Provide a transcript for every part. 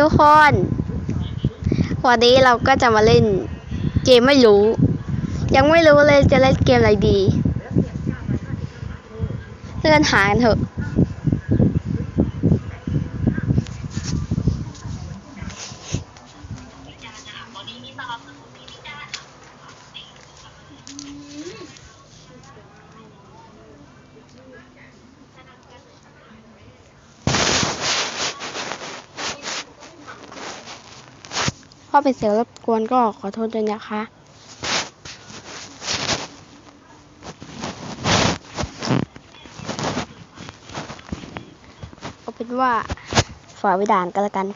ทุกคน วันนี้เราก็จะมาเล่นเกมไม่รู้ ยังไม่รู้เลยจะเล่นเกมอะไรดีเลื่อนหากันเถอะ พอเป็นเสียงรบกวนก็ขอโทษด้วยนะคะ เอาเป็นว่าฝ่าวิดานกันละกัน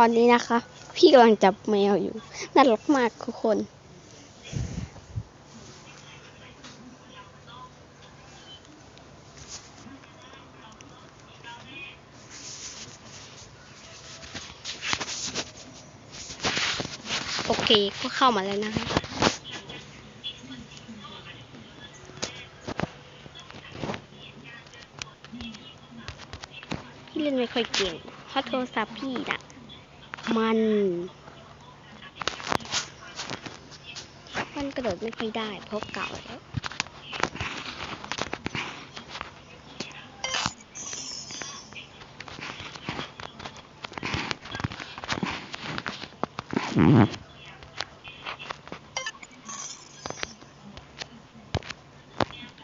ตอนนี้นะคะ พี่กำลังจับแมวอยู่น่ารักมากทุกคนโอเค ก็เข้ามาแล้วนะคะพี่เล่นไม่ค่อยเก่งเพราะโทรศัพท์พี่น่ะ มัน มันกระโดดไม่ค่อยได้เพราะเก่าแล้ว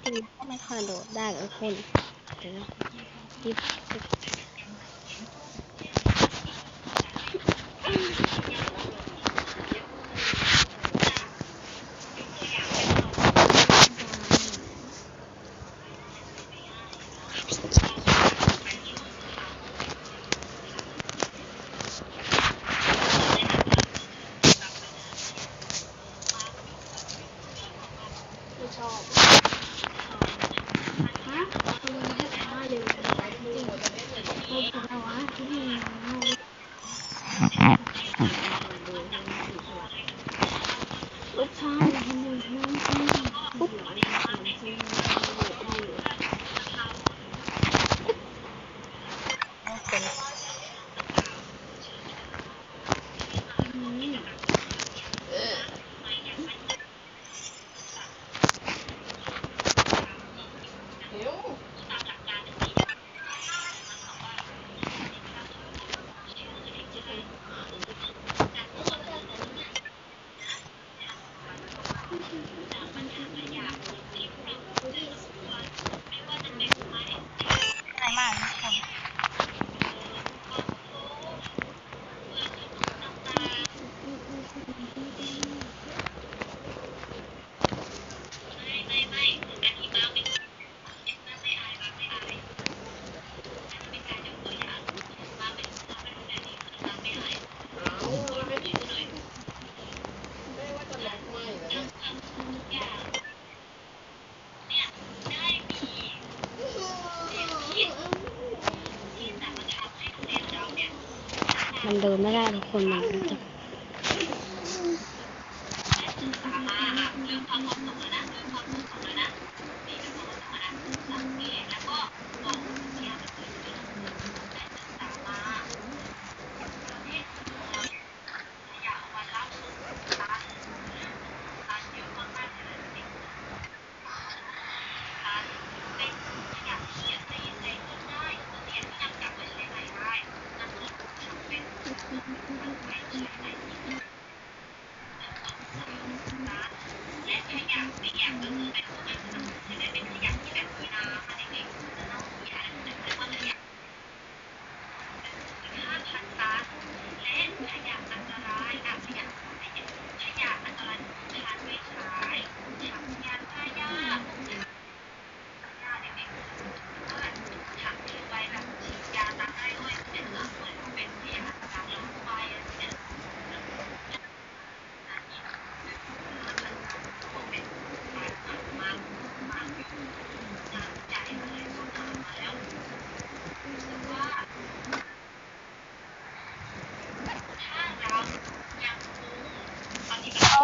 จริงก็ไม่ค่อยโดดได้เลยคนเดี๋ยวยิบ หยิบไม่ชอบฮะมันไม่ช้าเร็วจริงๆเราวะที่นี่รถช้าเลยมันอยู่นั่นปุ๊บ มันเดินไม่ได้ทุกคนมันจะ 现在还是一百一呢，还得给。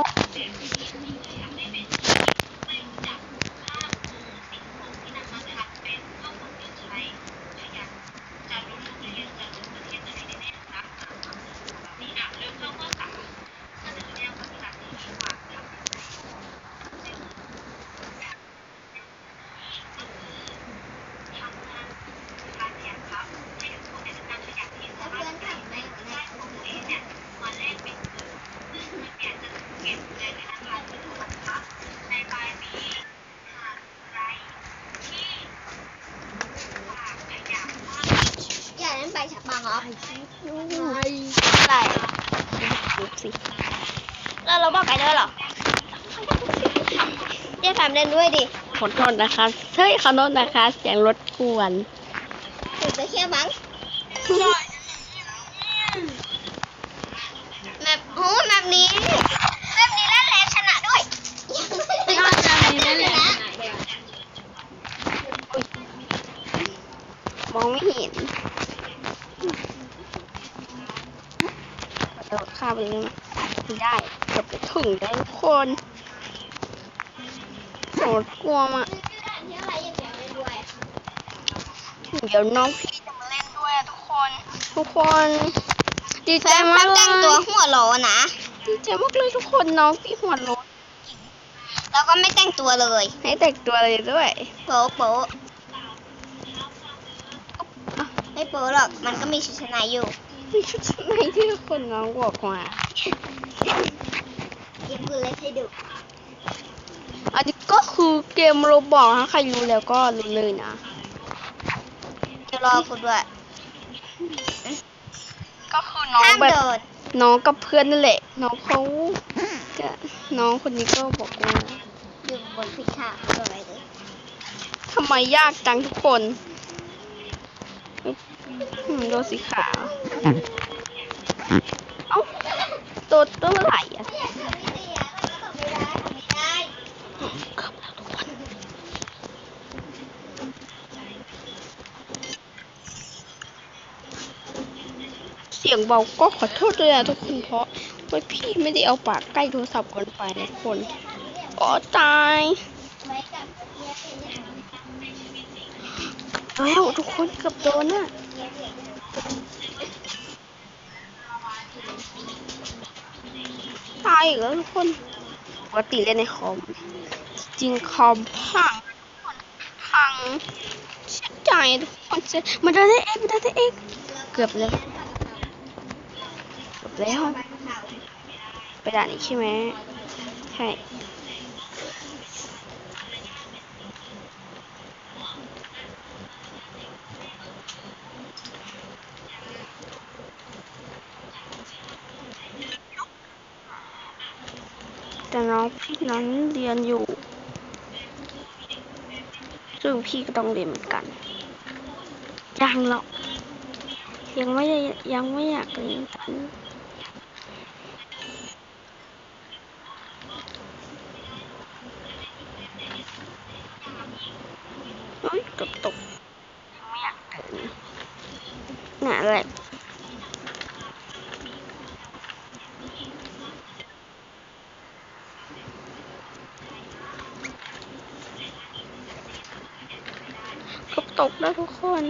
Oh. อะไรดูสิแล้วเราบอกไก่ด้วยเหรอเจ๊แฟมเล่นด้วยดิขอโทษนะคะเฮ้ยขอโทษนะคะเสียงรถกวน ถึงจะเที่ยวมั้งแมปโอ้แมปนี้แมปนี้เล่นแล้วชนะด้วย น่าจะมีเล่นแล้ว มองไม่เห็น โดดข้ามไปเลยมั้ยไม่ได้เกือบจะถึงแล้วทุกคนโหดกลัวมากเที่ยวอะไรอย่างเงี้ยเล่นด้วยเดี๋ยวน้องพี่จะมาเล่นด้วยอะทุกคน ทุกคนดีใจแฟมมากเลแต่งตัวยหัวโลนะดีใจมากเลยทุกคนน้องพี่หัวโล้นแล้วก็ไม่แต่งตัวเลยให้แต่งตัวเลยด้วยโป๊ะโป๊ะไม่โป๊ะหรอกมันก็มีชุดชั้นในอยู่ นี่ชุดชั้นในที่ทุกคนน้องบอกมายิงปืนเล่นให้ดูอันนี้ก็คือเกมโรบอกนะใครรู้แล้วก็รู้เลยนะจะรอคุณด้วยก็คือน้องห้ามแบบโดดน้องกับเพื่อนนั่นแหละ น้องเขาจะน้องคนนี้ก็บอกว่าอยู่บนพิชาโดดอะไรเลยทำไมยากจังทุกคนอืม โดนสีขาว เอ้าโดนตัวไหลอะเกือบแล้วทุกคนเสียงเบาก็ขอโทษด้วยนะทุกคนเพราะว่าพี่ไม่ได้เอาปากใกล้โทรศัพท์เกันไปนะทุกคน อ๋อตายแล้วทุกคนเกือบโดนน่ะายอีกแล้วทุกคนปกติเล่นในคอม จริงคอมพังพังเสียใจทุกคนเสียมันได้เองมันได้เองเกือบเลยเกือบแล้วไปด่านนี้ใช่ไหมใช่ แต่น้องพี่นั้นเรียนอยู่ ซึ่งพี่ก็ต้องเรียนเหมือนกัน ยังหรอก ยังไม่ได้ยังไม่อยากเรียนกันโอ๊ยกือบตก ไม่อยากเดินน่ะแหละเกือบ ตกแล้วทุกคน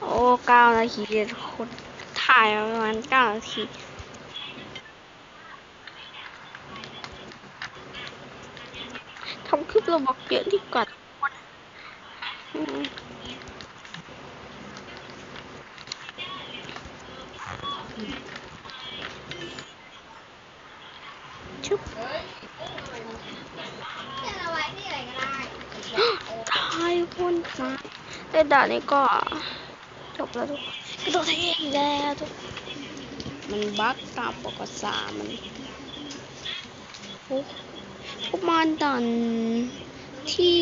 โอ้เก้านาทีทุกคนถ่ายประมาณเก้านาทีทำคลิปเราบอกเยอะดีกว่าทุกคนอืมชุบ เอาไว้ที่ไหนก็ได้ ตาย ทุกคนด่านนี้ก็จบแล้วทุกคนกระโดดได้เองแล้วทุกมันบั๊กตามปกติมันโอ้ประมาณด่านที่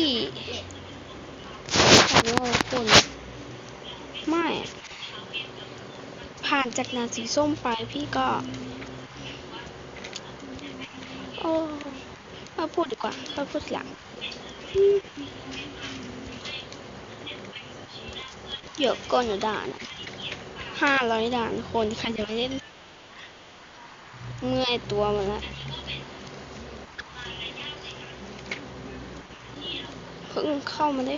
ด่านนี้ว่าคนไม่ ผ่านจากนาสีส้มไปพี่ก็โอ้มาพูดดีกว่าค่อยพูดหลัง เยอะก่อนอยู่ด่านห้าร้อยด่านคนใครจะมาเล่น เมื่อยตัวหมดละเพิ่งเข้ามาได้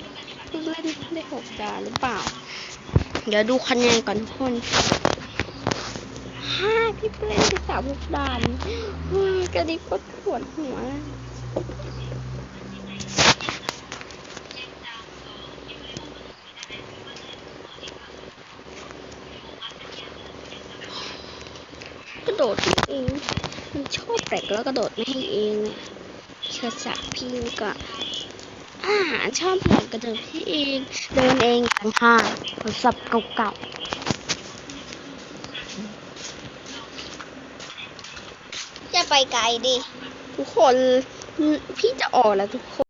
เพิ่งเล่นได้หกด่านหรือเปล่า เดี๋ยวดูคะแนนก่อนทุกคนห้าพี่เล่นไปสามหกด่านว้ากระดิกก็ปวดหัว โดดให้เอง มันชอบแปลกแล้วกระโดดไม่ให้เองอะเชื่อสะพี่กะอาหารชอบแปลกกระโดดให้เอง เดินเองต่างหากโทรศัพท์เก่าจะไปไกลดิๆทุกคน พี่จะออกแล้วทุกคน